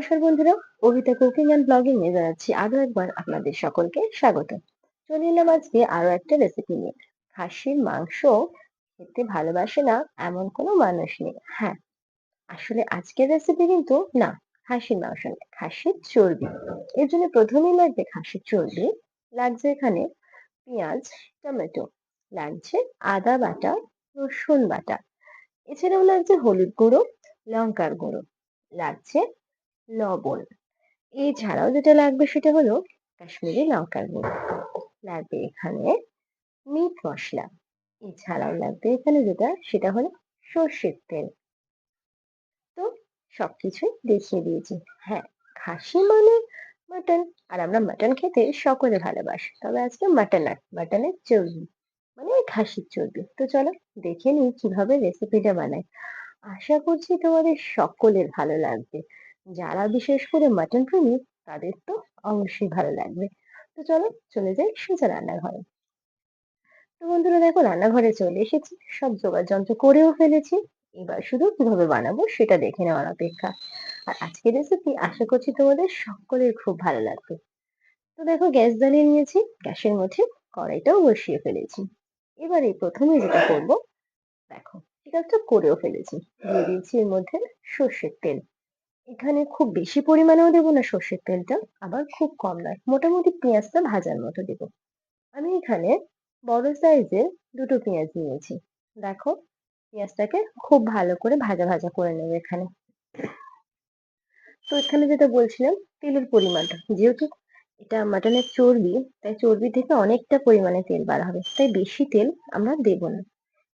নমস্কার বন্ধুরা, Abhita cooking and blogging এ জানাচ্ছি আরও একবার আপনাদের সকলকে স্বাগত। চলে এলাম আজকে আরও একটা রেসিপি নিয়ে। খাসির মাংস খেতে ভালোবাসে না এমন কোনো মানুষ নেই। হ্যাঁ আসলে আজকের রেসিপি কিন্তু না, খাসির মাংস খাসির চর্বি। এর জন্য প্রথমেই লাগবে খাসির চর্বি, লাগছে এখানে পেঁয়াজ, টমেটো, লাগছে আদা বাটা, রসুন বাটা। এছাড়াও লাগছে হলুদ গুঁড়ো, লঙ্কার গুঁড়ো, লাগছে লবণ। এছাড়াও যেটা লাগবে সেটা হলো কাশ্মীরি লঙ্কার গুঁড়ো। লাগবে এখানে মিট মশলা। এছাড়াও লাগবে এখানে যেটা, সেটা হলো সর্ষের তেল। তো সবকিছুই দেখিয়ে দিয়েছি। হ্যাঁ খাসি মানে মাটন। আর আমরা মাটন খেতে সকলে ভালোবাসি। তবে আজকে মাটন আর, মাটনের চর্বি। মানে খাসির চর্বি। তো চলো দেখে নিই কীভাবে রেসিপিটা বানাই। আশা করছি তোমাদের সকলের ভালো লাগবে। যারা বিশেষ করে মাটন প্রেমী তাদের তো অবশ্যই ভালো লাগবে। তো চলো, চলে যাই সোজা রান্নাঘরে। তো বন্ধুরা দেখো, রান্নাঘরে চলে এসেছি। সব জোগাড় যন্ত্র করেও ফেলেছি। এবার শুধু কীভাবে বানাবো সেটা দেখে নেওয়ার অপেক্ষা। আর আজকের রেসিপি আশা করছি তোমাদের সকলের খুব ভালো লাগবে। তো দেখো, গ্যাস জ্বালিয়ে নিয়েছি। গ্যাসের মধ্যে কড়াইটাও বসিয়ে ফেলেছি। এবার প্রথমে যেটা করব, দেখো, এটা করেও ফেলেছি। দিয়ে দিয়েছি এর মধ্যে সর্ষের তেল। এখানে খুব বেশি পরিমাণেও দেবো না সর্ষের তেলটা, আবার খুব কম নয়। মোটামুটি পেঁয়াজটা ভাজার মতো দেবো। আমি এখানে বড় সাইজের দুটো পেঁয়াজ নিয়েছি। দেখো, পেঁয়াজটাকে খুব ভালো করে ভাজা ভাজা করে নেবে এখানে। তো এখানে যেটা বলছিলাম, তেলের পরিমাণটা। যেহেতু এটা মাটনের চর্বি, তাই চর্বি থেকে অনেকটা পরিমাণে তেল বার হবে। তাই বেশি তেল আমরা দেব না।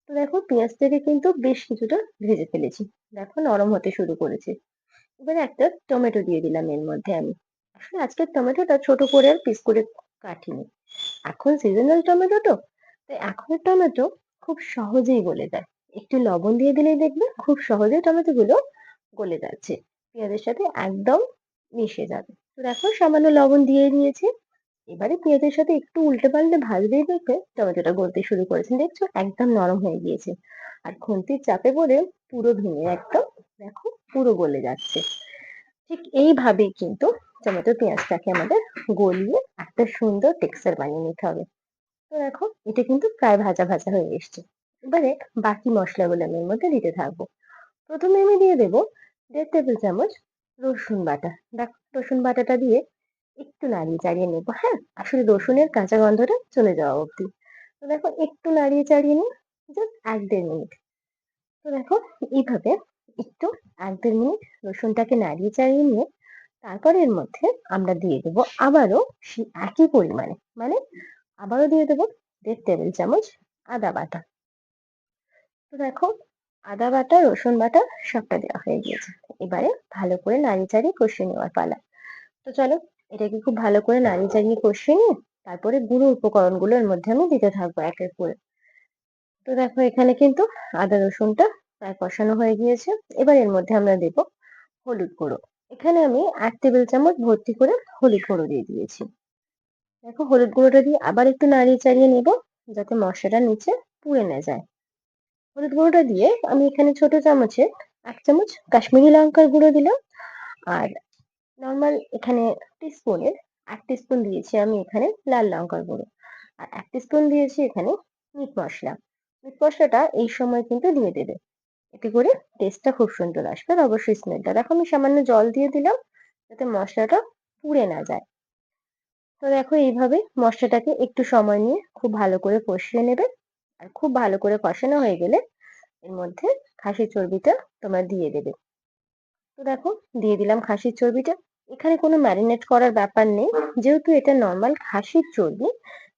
তো দেখো পেঁয়াজটাকে কিন্তু বেশ কিছুটা ভেজে ফেলেছি। দেখো, নরম হতে শুরু করেছে। এবারে একটা টমেটো দিয়ে দিলাম এর মধ্যে আমি। আসলে আজকের টমেটোটা ছোট করে আর পিস করে কাটিনি। এখন সিজনাল টমেটো তো, তাই এখন টমেটো খুব সহজেই গলে যায়। একটু লবণ দিয়ে দিলেই দেখবে খুব সহজেই টমেটো গুলো গলে যাচ্ছে। পেঁয়াজের সাথে একদম মিশে যাবে। তো দেখো সামান্য লবণ দিয়ে দিয়েছি। এবারে পেঁয়াজের সাথে একটু উল্টে পাল্টে ভাজতেই দেখবে টমেটোটা গলতে শুরু করেছে। দেখছ? একদম নরম হয়ে গিয়েছে। আর খুন্তির চাপে পড়ে পুরো ভেঙে একদম দেখো, পুরো গলে যাচ্ছে। ঠিক এইভাবেই কিন্তু টমেটো পেঁয়াজটাকে আমাদের গলিয়ে একটা সুন্দর টেক্সচার বানিয়ে নিতে হবে। তো দেখো, এটা কিন্তু প্রায় ভাজা ভাজা হয়ে এসছে। এবারে বাকি মশলাগুলো আমি এর মধ্যে দিতে থাকব। প্রথমে আমি দিয়ে দেবো দেড় টেবিল চামচ রসুন বাটা। দেখো, রসুন বাটাটা দিয়ে একটু নাড়িয়ে চাড়িয়ে নেব হ্যাঁ? আসলে রসুনের কাঁচা গন্ধটা চলে যাওয়া অবধি। তো দেখো, একটু নাড়িয়ে চাড়িয়ে নিই, জাস্ট এক দেড় মিনিট। তো দেখো, এইভাবে দেড় মিনিট রসুনটাকে নাড়িয়ে চাড়িয়ে নিয়ে তারপর এর মধ্যে আমরা দিয়ে দেবো আবারও সেই একই পরিমাণে। মানে আবারও দিয়ে দেবো দেড় টেবিল চামচ আদা বাটা। তো দেখো, আদা বাটা, রসুন বাটা সবটা দেওয়া হয়ে গিয়েছে। এবারে ভালো করে নাড়িয়ে চাড়িয়ে কষিয়ে নেওয়ার পালা। তো চলো, এটাকে খুব ভালো করে নাড়িয়ে চাড়িয়ে কষিয়ে নিয়ে তারপরে গুঁড়ো উপকরণগুলো এর মধ্যে আমি দিতে থাকব এক এক। করে তো দেখো, এখানে কিন্তু আদা রসুনটা প্রায় কষানো হয়ে গিয়েছে। এবার এর মধ্যে আমরা দেব হলুদ গুঁড়ো। এখানে আমি এক টেবিল চামচ ভর্তি করে হলুদ গুঁড়ো দিয়ে দিয়েছি। দেখো, হলুদ গুঁড়োটা দিয়ে আবার একটু নাড়িয়ে চাড়িয়ে নেব যাতে মশলাটা নিচে পুড়ে না যায়। হলুদ গুঁড়োটা দিয়ে আমি এখানে ছোট চামচে এক চামচ কাশ্মীরি লঙ্কার গুঁড়ো দিলাম। আর নর্মাল এখানে টিস্পুনের এক টিস্পুন দিয়েছি আমি এখানে লাল লঙ্কার গুঁড়ো। আর এক টিস্পুন দিয়েছি এখানে মিট মশলা। মিট মশলাটা এই সময় কিন্তু দিয়ে দেবে। এতে করে টেস্টটা খুব সুন্দর আসবে আর অবশ্যই স্মেলটা দেখো আমি সামান্য জল দিয়ে দিলাম যাতে মশলাটা পুড়ে না যায়। তো দেখো এইভাবে মশলাটাকে একটু সময় নিয়ে খুব ভালো করে কষিয়ে নেবে আর খুব ভালো করে কষানো হয়ে গেলে এর মধ্যে খাসির চর্বিটা তোমরা দিয়ে দেবে। তো দেখো দিয়ে দিলাম খাসির চর্বিটা। এখানে কোনো ম্যারিনেট করার ব্যাপার নেই। যেহেতু এটা নর্মাল খাসির চর্বি,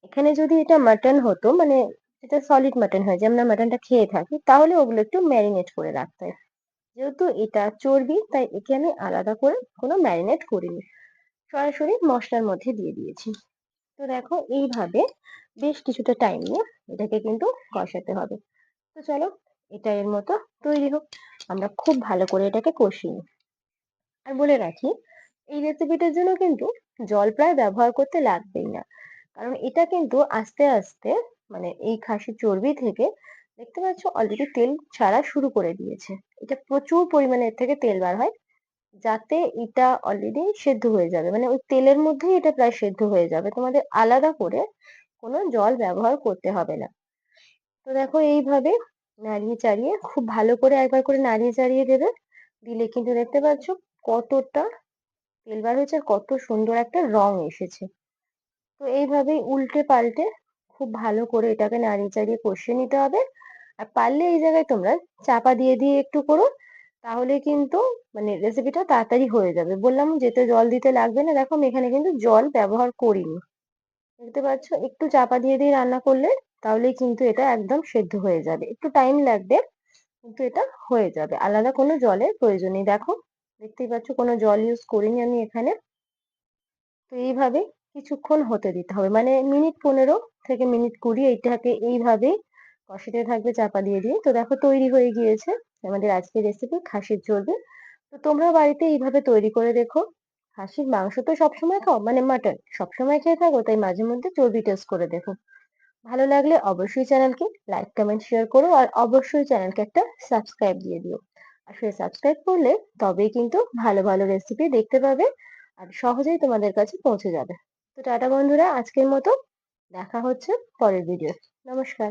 এখানে যদি এটা মাটন হতো মানে যেটা সলিড মাটন হয়। যে আমরা মাটনটা খেয়ে থাকি, তাহলে ওগুলো একটু ম্যারিনেট করে রাখতে হয়। যেহেতু এটা চর্বি, তাই একে আমি আলাদা করে কোনো ম্যারিনেট করিনি। সরাসরি মশলার মধ্যে দিয়ে দিয়েছি। তো দেখো, এইভাবে বেশ কিছুটা টাইম নিয়ে এটাকে কিন্তু কষাতে হবে। তো চলো, এটা এর মতো তৈরি হোক। আমরা খুব ভালো করে এটাকে কষিয়ে আর বলে রাখি, এই রেসিপিটার জন্য কিন্তু জল প্রায় ব্যবহার করতে লাগবেই না। কারণ এটা কিন্তু আস্তে আস্তে মানে এই খাসির চর্বি থেকে দেখতে পাচ্ছ অলরেডি তেল ছাড়া শুরু করে দিয়েছে। এটা প্রচুর পরিমাণে এর থেকে তেল বার হয়, যাতে এটা অলরেডি সেদ্ধ হয়ে যাবে। মানে ওই তেলের মধ্যেই এটা প্রায় সেদ্ধ হয়ে যাবে। তোমাদের আলাদা করে কোনো জল ব্যবহার করতে হবে না। তো দেখো এইভাবে নাড়িয়ে চাড়িয়ে খুব ভালো করে একবার করে নাড়িয়ে চাড়িয়ে দেবে, দিলে কিন্তু দেখতে পাচ্ছ কতটা তেল বার হয়েছে আর কত সুন্দর একটা রং এসেছে। তো এইভাবেই উল্টে পাল্টে খুব ভালো করে এটাকে নাড়িয়ে চাড়িয়ে কষিয়ে নিতে হবে। আর পারলে এই জায়গায় তোমরা চাপা দিয়ে দিয়ে একটু করো, তাহলে কিন্তু মানে রেসিপিটা তাড়াতাড়ি হয়ে যাবে। বললাম যেতে জল দিতে লাগবে না, দেখো আমি এখানে কিন্তু জল ব্যবহার করিনি। দেখতে পাচ্ছ? একটু চাপা দিয়ে দিয়ে রান্না করলে তাহলেই কিন্তু এটা একদম সেদ্ধ হয়ে যাবে। একটু টাইম লাগবে, কিন্তু এটা হয়ে যাবে। আলাদা কোনো জলের প্রয়োজন নেই। দেখো, দেখতেই পাচ্ছ কোনো জল ইউজ করিনি আমি এখানে। তো এইভাবে কিছুক্ষণ হতে দিতে হবে। মানে মিনিট পনেরো থেকে মিনিট কুড়ি এইটাকে এইভাবেই কষাতে থাকবে, চাপা দিয়ে দিয়ে। তো দেখো তৈরি হয়ে গিয়েছে আমাদের আজকের রেসিপি খাসির চর্বি। তো তোমরা বাড়িতে এইভাবে তৈরি করে দেখো। খাসির মাংস তো সবসময় খাও মানে মাটন সবসময় খেয়ে থাকো, তাই মাঝে মধ্যে চর্বি টেস্ট করে দেখো। ভালো লাগলে অবশ্যই চ্যানেলকে লাইক কমেন্ট শেয়ার করো আর অবশ্যই চ্যানেলকে একটা সাবস্ক্রাইব দিয়ে দিও। আসলে সাবস্ক্রাইব করলে তবেই কিন্তু ভালো ভালো রেসিপি দেখতে পাবে আর সহজেই তোমাদের কাছে পৌঁছে যাবে। তো টাটা বন্ধুরা আজকের মতো দেখা হচ্ছে পরের ভিডিও নমস্কার।